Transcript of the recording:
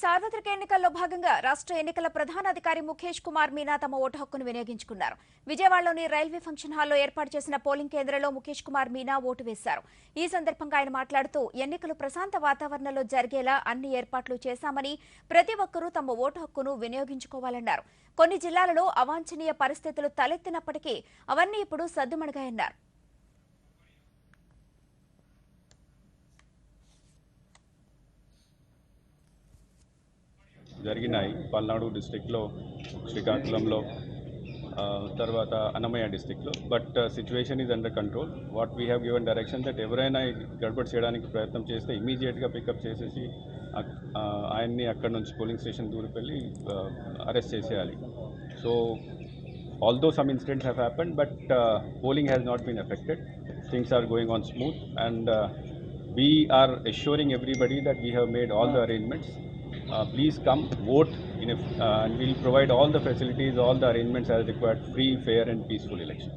సార్వత్రిక ఎన్నికల్లో భాగంగా రాష్ట్ర ఎన్నికల ప్రధానాధికారి ముఖేష్ కుమార్ మీనా తమ ఓటు హక్కును వినియోగించుకున్నారు. విజయవాడలోని రైల్వే ఫంక్షన్ హాల్లో ఏర్పాటు చేసిన పోలింగ్ కేంద్రంలో ముఖేష్ కుమార్ మీనా ఓటు వేశారు. ఈ సందర్భంగా ఆయన మాట్లాడుతూ ఎన్నికలు ప్రశాంత వాతావరణంలో జరిగేలా అన్ని ఏర్పాట్లు చేశామని ప్రతి ఒక్కరూ తమ ఓటు హక్కును వినియోగించుకోవాలన్నారు. కొన్ని జిల్లాలలో అవాంఛనీయ పరిస్థితులు తలెత్తినప్పటికీ అవన్నీ ఇప్పుడు సద్దుమణిగాయన్నారు. జరిగినాయి. పల్నాడు డిస్టిక్లో శ్రీకాకుళంలో తర్వాత అన్నమయ్య డిస్టిక్లో but situation is under control what we have given direction that ఎవరైనా గడబడి చేయడానికి ప్రయత్నం చేస్తే ఇమీడియట్గా పికప్ చేసేసి ఆయన్ని అక్కడ నుంచి పోలింగ్ స్టేషన్ దూరికి వెళ్ళి అరెస్ట్ చేసేయాలి. So although some incidents have happened but polling has not been affected things are going on smooth and we are assuring everybody that we have made all the arrangements Uh, please come vote, in a, uh, and we'll provide all the facilities, all the arrangements as required, free, fair, and peaceful election.